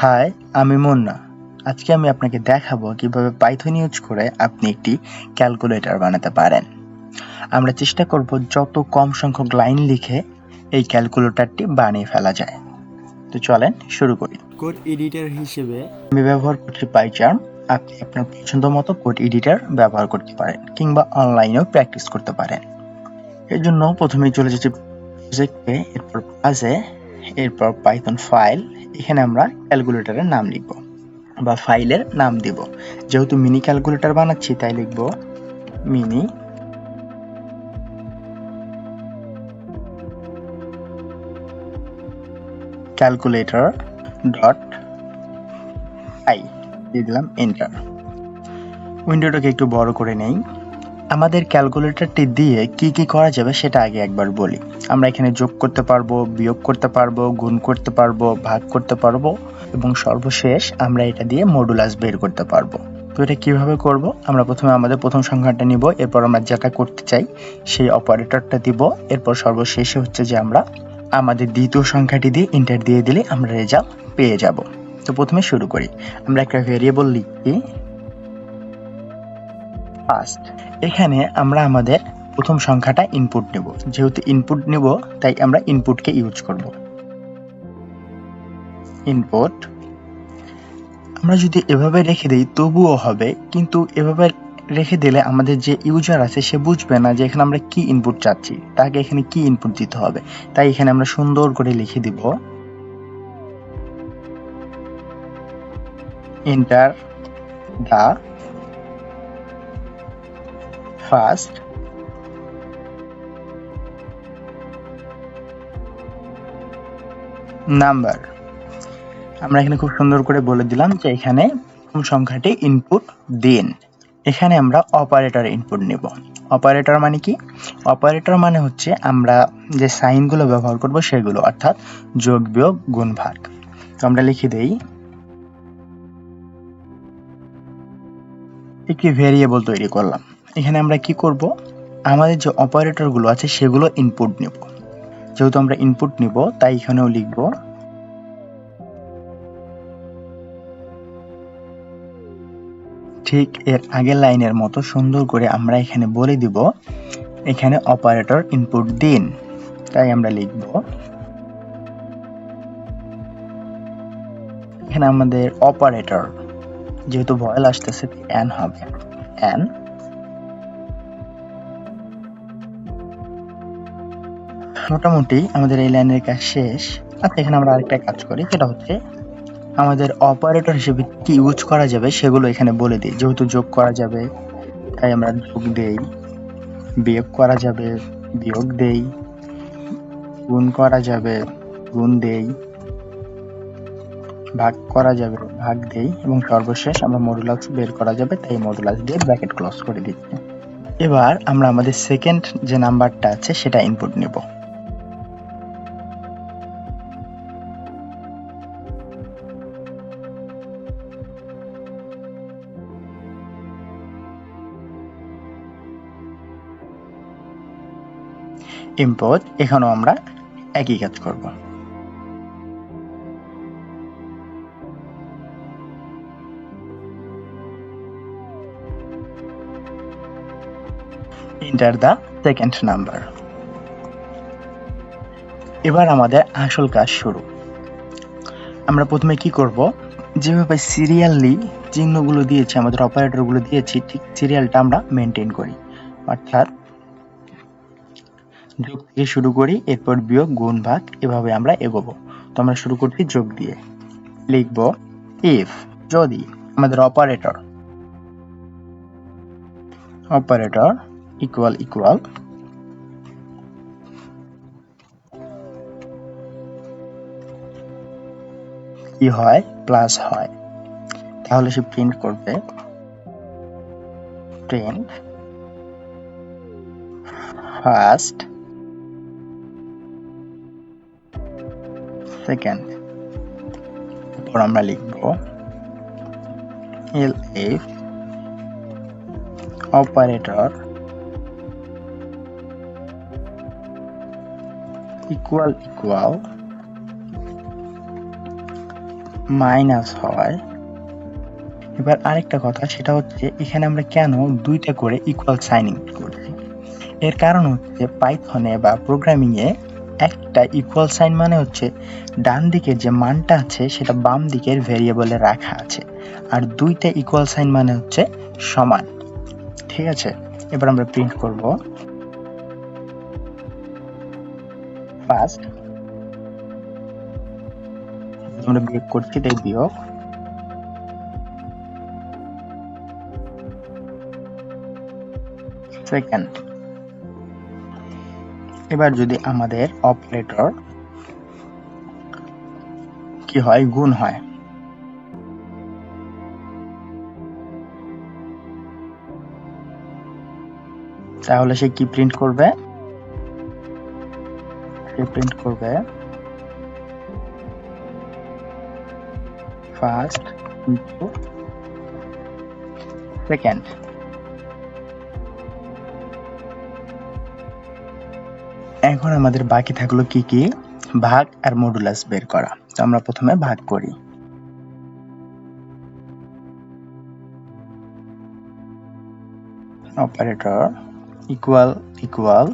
High আমি মুন্না। আজকে আমি আপনাকে দেখাবো কীভাবে পাইথন ইউজ করে আপনি একটি ক্যালকুলেটর বানাতে পারেন। আমরা চেষ্টা করব যত কম সংখ্যক লাইন লিখে এই ক্যালকুলেটরটি বানিয়ে ফেলা যায়। তো চলেন শুরু করি। কোড এডিটর হিসেবে আমি ব্যবহার করছি পাইচার্ম আপনি আপনার পছন্দ মতো কোড এডিটর ব্যবহার করতে পারেন কিংবা অনলাইনেও প্র্যাকটিস করতে পারেন। এর জন্য প্রথমেই চলে যাচ্ছি প্রজেক্টে এরপর কাজে এরপর পাইথন ফাইল এখানে আমরা ক্যালকুলেটরের নাম লিখব বা ফাইলের নাম দিব। যেহেতু মিনি ক্যালকুলেটর বানাচ্ছি, তাই লিখব মিনি ক্যালকুলেটর ডট আই দিয়ে দিলাম এন্টার উইন্ডোটাকে একটু বড় করে নেই। আমাদের ক্যালকুলেটরটি দিয়ে কি কি করা যাবে সেটা আগে একবার বলি। আমরা এখানে যোগ করতে পারব, বিয়োগ করতে পারব, গুণ করতে পারব, ভাগ করতে পারব এবং সর্বশেষ আমরা এটা দিয়ে মডুলাস বের করতে পারব। তো এটা কীভাবে করব? আমরা প্রথমে আমাদের প্রথম সংখ্যাটা নিব, এরপর আমরা যেটা করতে চাই সেই অপারেটরটা দিব, এরপর সর্বশেষে হচ্ছে যে আমরা আমাদের দ্বিতীয় সংখ্যাটি দিয়ে ইন্টার দিয়ে দিলে আমরা রেজাল্ট পেয়ে যাব। তো প্রথমে শুরু করি। আমরা একটা ভেরিয়েবল লিখি ফার্স্ট এখানে আমরা আমাদের প্রথম সংখ্যাটা ইনপুট নেব। যেহেতু ইনপুট নেব, তাই আমরা ইনপুটকে ইউজ করব। ইনপুট আমরা যদি এভাবে রেখে দিই, তবুও হবে। কিন্তু এভাবে রেখে দিলে আমাদের যে ইউজার আছে, সে বুঝবে না যে এখানে আমরা কি ইনপুট চাচ্ছি। তাকে এখানে কি ইনপুট দিতে হবে? তাই এখানে আমরা সুন্দর করে লিখে দিব। enter the first নাম্বার আমরা এখানে খুব সুন্দর করে বলে দিলাম যে এখানে প্রথম সংখ্যাটি ইনপুট দিন। এখানে আমরা অপারেটর ইনপুট নেব। অপারেটর মানে কি? অপারেটর মানে হচ্ছে আমরা যে সাইনগুলো ব্যবহার করব সেগুলো, অর্থাৎ যোগ, বিয়োগ গুণ ভাগ তো আমরা লিখে দেই। একটি ভেরিয়েবল তৈরি করলাম। এখানে আমরা কি করব? আমাদের যে অপারেটরগুলো আছে, সেগুলো ইনপুট নেব। যেহেতু আমরা ইনপুট নিব, তাই এখানেও লিখব, ঠিক এর আগের লাইনের মতো সুন্দর করে আমরা এখানে বলে দিব, এখানে অপারেটর ইনপুট দিন। তাই আমরা লিখব, এখানে আমাদের অপারেটর যেহেতু ভয়েল আসতেছে অ্যান হবে অ্যান মোটামুটি আমাদের এই লাইনের কাজ শেষ। আচ্ছা এখানে আমরা আরেকটা কাজ করি, সেটা হচ্ছে আমাদের অপারেটর হিসেবে কি ইউজ করা যাবে সেগুলো এখানে বলে দিই। যেহেতু যোগ করা যাবে, তাই আমরা যোগ দেই, বিয়োগ করা যাবে, বিয়োগ দেই, গুণ করা যাবে, গুণ দেই, ভাগ করা যাবে, ভাগ দেই এবং সর্বশেষ আমরা মডুলাস বের করা যাবে, তাই মডুলাস দিয়ে ব্র্যাকেট ক্লোজ করে দিচ্ছি। এবার আমরা আমাদের সেকেন্ড যে নাম্বারটা আছে, সেটা ইনপুট নেব। ইম্পোর্ট এখানেও আমরা একই কাজ করব। ইন্টার দ্য সেকেন্ড নাম্বার এবার আমাদের আসল কাজ শুরু। আমরা প্রথমে কি করব? যেভাবে সিরিয়ালি চিহ্নগুলো দিয়েছি, আমাদের অপারেটরগুলো দিয়েছি, ঠিক সিরিয়ালটা আমরা মেনটেন করি। অর্থাৎ যোগ থেকে শুরু করি, এরপর বিয়োগ, গুণ, ভাগ, এভাবে আমরা এগোবো। তো আমরা শুরু করছি যোগ দিয়ে। লিখব ইফ যদি আমাদের অপারেটর অপারেটর ইকুয়াল ইকুয়াল কি হয়? প্লাস হয়। তাহলে সে প্রিন্ট করবে। প্রিন্ট ফার্স্ট সেকেন্ড এরপর আমরা লিখব L F operator equal equal minus হয়। এবার আরেকটা কথা, সেটা হচ্ছে এখানে আমরা কেন দুইটা করে ইকুয়াল সাইনিং করছি? এর কারণ হচ্ছে পাইথনে বা প্রোগ্রামিং এ একটা ইকুয়াল সাইন মানে হচ্ছে ডান দিকের যে মানটা আছে সেটা বাম দিকের ভেরিয়েবলে রাখা আছে। আর দুইটা ইকুয়াল সাইন মানে হচ্ছে সমান। ঠিক আছে? এবার আমরা প্রিন্ট করব। ফার্স্ট আমরা বিয়োগ করছি তাই বিয়োগ সেকেন্ড এবার যদি আমাদের অপারেটর কি হয়, গুণ হয়। তাহলে সে কি প্রিন্ট করবে? সে প্রিন্ট করবে ফার্স্ট সেকেন্ড এখন আমাদের বাকি থাকল কি কি? ভাগ আর মডুলাস বের করা। তো আমরা প্রথমে ভাগ করি। অপারেটর ইকুয়াল ইকুয়াল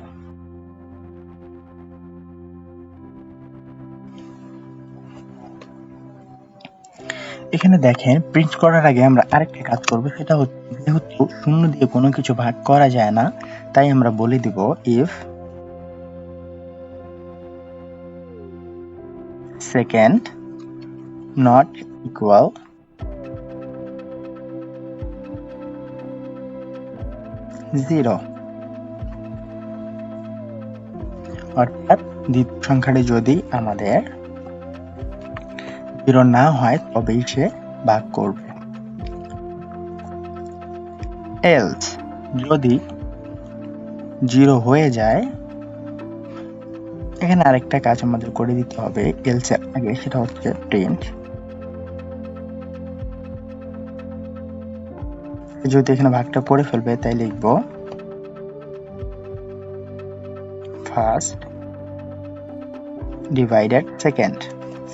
এখানে দেখেন প্রিন্ট করার আগে আমরা আরেকটা কাজ করব, সেটা হচ্ছে যেহেতু শূন্য দিয়ে কোনো কিছু ভাগ করা যায় না, তাই আমরা বলে দিব if second, not equal. Zero অর্থাৎ দ্বিতীয় সংখ্যাটি যদি আমাদের জিরো না হয়, তবেই সে ভাগ করবে। এলস যদি জিরো হয়ে যায় এখানে আরেকটা কাজ আমাদের করে দিতে হবে। এলস এর আগে, সেটা হচ্ছে প্রিন্ট যদি এখানে ভাগটা পড়ে ফেলবে, তাই লিখব ফার্স্ট ডিভাইডেড সেকেন্ড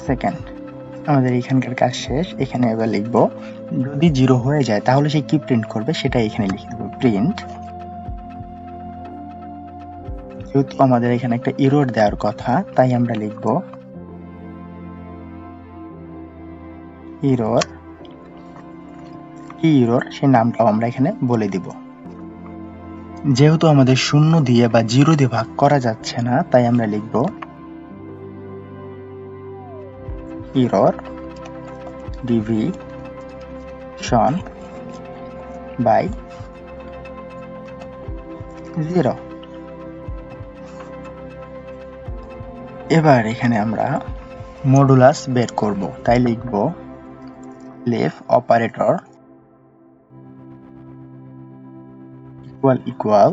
সেকেন্ড আমাদের এখানকার কাজ শেষ, এখানে এবার লিখব, যদি জিরো হয়ে যায়, তাহলে সে কি প্রিন্ট করবে? সেটা এখানে লিখে দেবো প্রিন্ট যেহেতু আমাদের এখানে একটা ইরোর দেওয়ার কথা, তাই আমরা লিখব ইরোর কি ইরোর সেই নামটাও আমরা এখানে বলে দিব। যেহেতু আমাদের শূন্য দিয়ে বা জিরো দিয়ে ভাগ করা যাচ্ছে না, তাই আমরা লিখব ইরোর ডিভিশন বাই জিরো এবার এখানে আমরা মডুলাস বের করব। তাই লিখব left operator equal equal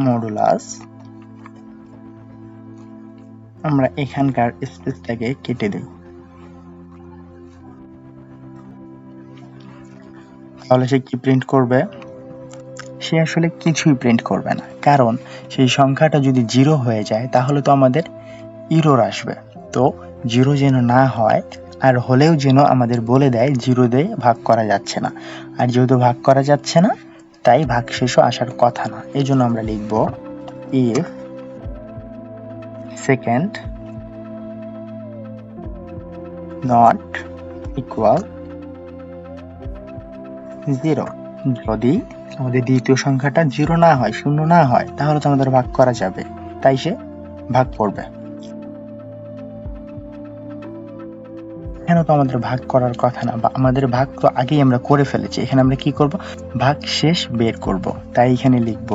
modulus আমরা এখানকার স্পেসটাকে কেটে দেব। তাহলে সে কি প্রিন্ট করবে? সে আসলে কিছুই প্রিন্ট করবে না। কারণ সেই সংখ্যাটা যদি জিরো হয়ে যায়, তাহলে তো আমাদের ইরোর আসবে। তো জিরো যেন না হয়, আর হলেও যেন আমাদের বলে দেয়, জিরো দিয়ে ভাগ করা যাচ্ছে না। আর যেহেতু ভাগ করা যাচ্ছে না, তাই ভাগ শেষও আসার কথা না। এই জন্য আমরা লিখব if second not equal zero যদি আমাদের দ্বিতীয় সংখ্যাটা জিরো না হয়, শূন্য না হয়, তাহলে তো আমাদের ভাগ করা যাবে। তাই সে ভাগ করবে। কেন তো আমাদের ভাগ করার কথা না? বা আমাদের ভাগ তো আগেই আমরা করে ফেলেছি। এখানে আমরা কি করব? ভাগ শেষ বের করব। তাই এখানে লিখব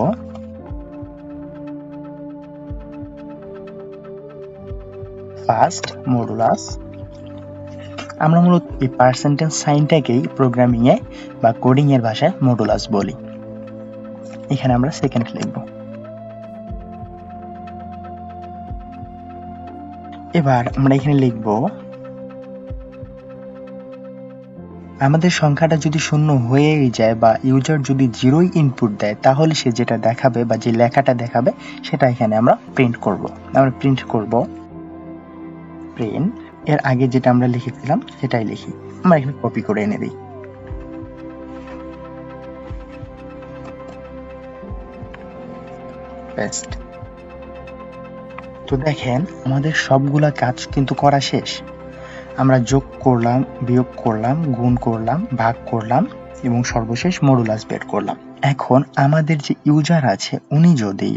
ফার্স্ট মডুলাস আমরা মূলত এই পার্সেন্টেজ সাইনটাকেই প্রোগ্রামিং এ বা কোডিং এর ভাষায় মডুলাস বলি। এখানে আমরা সেকেন্ড লিখব। এবার আমরা এখানে লিখব আমাদের সংখ্যাটা যদি শূন্য হয়েই যায় বা ইউজার যদি জিরোই ইনপুট দেয়, তাহলে সে যেটা দেখাবে বা যে লেখাটা দেখাবে, সেটা এখানে আমরা প্রিন্ট করব। আমরা প্রিন্ট করব। প্রিন্ট এর আগে যেটা আমরা লিখেছিলাম, সেটাই লিখি। আমরা এখানে কপি করে এনে দিই। তো দেখেন, আমাদের সবগুলা কাজ কিন্তু করা শেষ। আমরা যোগ করলাম, বিয়োগ করলাম, গুণ করলাম, ভাগ করলাম এবং সর্বশেষ মডুলাস বের করলাম। এখন আমাদের যে ইউজার আছে, উনি যদি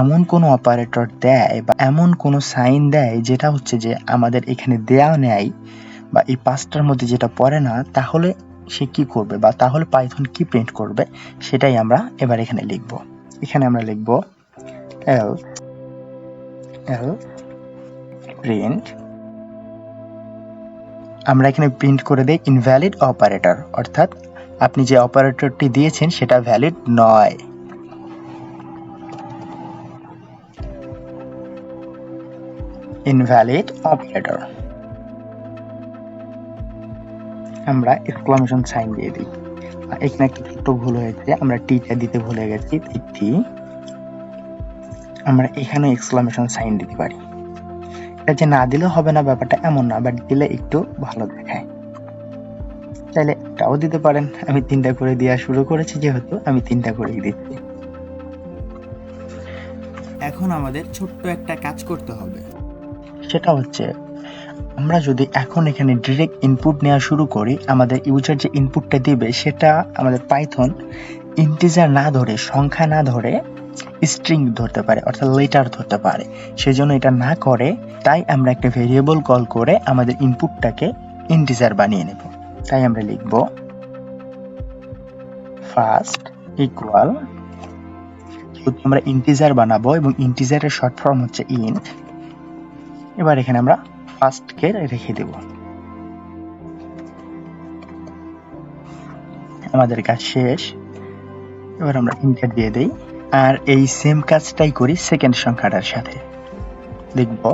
এমন কোনো অপারেটর দেয় বা এমন কোনো সাইন দেয় যেটা হচ্ছে যে আমাদের এখানে দেয়া নেয় বা এই পাঁচটার মধ্যে যেটা পড়ে না, তাহলে সে কি করবে বা তাহলে পাইথন কি প্রিন্ট করবে, সেটাই আমরা এবার এখানে লিখব। এখানে আমরা লিখব এল এল প্রিন্ট আমরা এখানে প্রিন্ট করে দেই ইনভ্যালিড অপারেটর অর্থাৎ আপনি যে অপারেটরটি দিয়েছেন সেটা ভ্যালিড নয়। ইনভ্যালিড অপারেটর আমরা এক্সক্লামেশন সাইন দিয়ে দিই। এখানে একটা ভুল হয়েছে, আমরা টিটা দিতে ভুলে গেছি আমরা এখানে এক্সক্লামেশন সাইন দিতে পারি। এটা যে না দিলে হবে না ব্যাপারটা এমন না বাট দিলে একটু ভালো দেখায়। চাইলে এটাও দিতে পারেন। আমি তিনটা করে দেওয়া শুরু করেছি যেহেতু আমি তিনটা করেই দিচ্ছি। এখন আমাদের ছোট্ট একটা কাজ করতে হবে। সেটা হচ্ছে আমরা যদি এখন এখানে ডিরেক্ট ইনপুট নেওয়া শুরু করি আমাদের ইউজার যে ইনপুটটা দিবে সেটা আমাদের পাইথন ইন্টিজার না ধরে সংখ্যা না ধরে স্ট্রিং ধরতে পারে, অর্থাৎ লেটার ধরতে পারে। সেজন্য এটা না করে, তাই আমরা একটা ভেরিয়েবল কল করে আমাদের ইনপুটটাকে ইন্টিজার বানিয়ে নেব। তাই আমরা লিখব ফার্স্ট ইকুয়াল আমরা ইন্টিজার বানাবো এবং ইন্টিজারের শর্ট ফর্ম হচ্ছে ইন্ট এবার এখানে আমরা ফার্স্টকে রেখে দেব। আমাদের কাজ শেষ। এবার আমরা ইন্টার দিয়ে দেই। আর এই সেম কাজটাই করি সেকেন্ড সংখ্যাটার সাথে। লিখব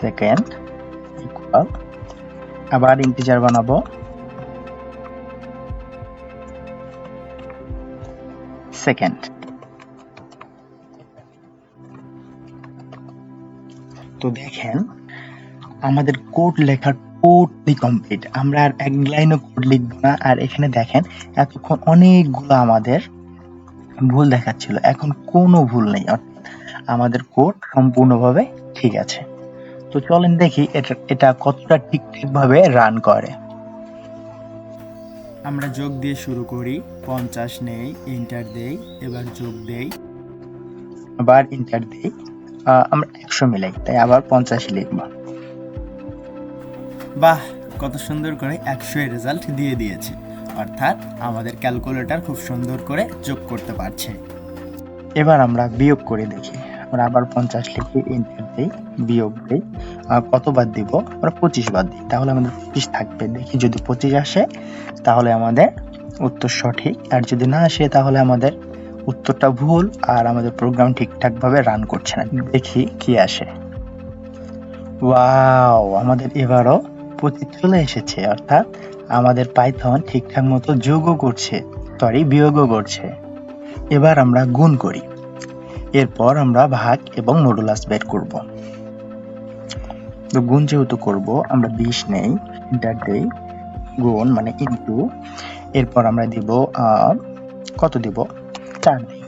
সেকেন্ড ইকুয়াল আবার ইন্টিজার বানাবো। সেকেন্ড তো দেখেন, আমাদের কোড লেখার টোটালি কমপ্লিট আমরা আর এক লাইনও কোড লিখব না। আর এখানে দেখেন এতক্ষণ অনেকগুলো আমাদের ভুল দেখাচ্ছিল। এখন কোনো ভুল নেই। অর্থাৎ আমাদের কোড সম্পূর্ণভাবে ঠিক আছে। তো চলেন দেখি এটা এটা কতটা ঠিকঠাক ভাবে রান করে। আমরা যোগ দিয়ে শুরু করি। পঞ্চাশ নেই ইন্টার দেই এবার যোগ দেই। আবার ইন্টার দিই। আমরা একশো মিলাই তাই আবার পঞ্চাশ লিখব। বাহ কত সুন্দর করে একশো রেজাল্ট দিয়ে দিয়েছে। অর্থাৎ আমাদের ক্যালকুলেটর খুব সুন্দর করে যোগ করতে পারছে। এবার আমরা বিয়োগ করে দেখি। আমরা আবার পঞ্চাশ লিখি ইন্টার দিই বিয়োগ দিই আহ, কত বাদ দিব? আমরা পঁচিশ বাদ দিই। তাহলে আমাদের পঁচিশ থাকবে। দেখি যদি পঁচিশ আসে তাহলে আমাদের উত্তর সঠিক। আর যদি না আসে তাহলে আমাদের উত্তরটা ভুল আর আমাদের প্রোগ্রাম ঠিকঠাকভাবে রান করছে না। দেখি কি আসে। ওয়াও আমাদের এবারও পঁচিশ চলে এসেছে, অর্থাৎ আমাদের পাইথন ঠিকঠাক মতো যোগও করছে সরি বিয়োগও করছে। এবার আমরা গুণ করি। এরপর আমরা ভাগ এবং মডুলাস বের করব। তো গুণ যেহেতু করব, আমরা বিশ নেই ইন্টার দেই, গুণ মানে ইন্টু এরপর আমরা দিব কত দিব? চার দিই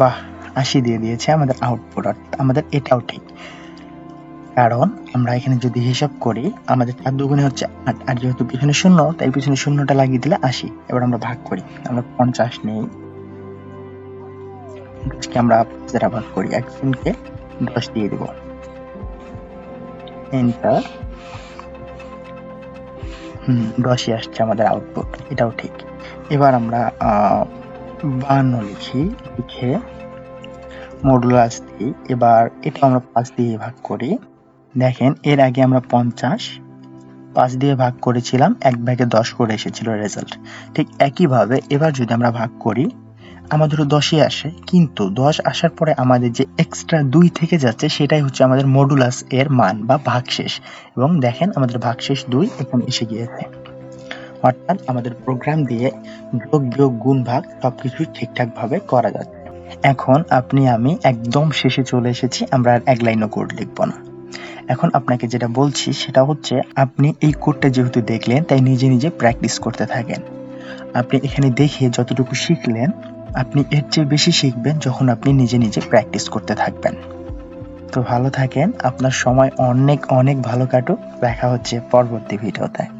বাহ, আশি দিয়ে দিয়েছে আমাদের আউটপুট আমাদের এটাও ঠিক। কারণ আমরা এখানে যদি হিসাব করি আমাদের চার দুগুণে হচ্ছে আট আর যেহেতু পিছনে শূন্য তাই পিছনে শূন্যটা লাগিয়ে দিলে আশি। এবার আমরা ভাগ করি আমরা পঞ্চাশ নেই। আজকে আমরা যারা ভাগ করি একজনকে দশ দিয়ে দিব। এন্টার হুম দশই আসছে আমাদের আউটপুট এটাও ঠিক। এবার আমরা আহ, বাহান্ন লিখি লিখে মডুলাস দিই। এবার এটা আমরা পাঁচ দিয়ে ভাগ করি। দেখেন, এর আগে আমরা পঞ্চাশ, পাঁচ দিয়ে ভাগ করেছিলাম, এক ভাগে দশ করে এসেছিল রেজাল্ট ঠিক একইভাবে এবার যদি আমরা ভাগ করি আমাদেরও দশই আসে, কিন্তু দশ আসার পরে আমাদের যে এক্সট্রা দুই থেকে যাচ্ছে, সেটাই হচ্ছে আমাদের মডুলাস এর মান বা ভাগশেষ। এবং দেখেন, আমাদের ভাগশেষ দুই এখন এসে গিয়েছে। অর্থাৎ আমাদের প্রোগ্রাম দিয়ে যোগ, বিয়োগ, গুণ, ভাগ সবকিছুই ঠিকঠাক ভাবে করা যাচ্ছে। এখন আপনি, আমি একদম শেষে চলে এসেছি, আমরা আর এক লাইনও কোড লিখব না। এখন আপনাকে যেটা বলছি সেটা হচ্ছে, আপনি এই কোডটা যেহেতু দেখলেন, তাই নিজে নিজে প্র্যাকটিস করতে থাকেন। আপনি এখানে দেখে যতটুকু শিখলেন, আপনি এর চেয়ে বেশি শিখবেন যখন আপনি নিজে নিজে প্র্যাকটিস করতে থাকবেন। তো ভালো থাকেন, আপনার সময় অনেক অনেক ভালো কাটুক। দেখা হচ্ছে পরবর্তী ভিডিওতে।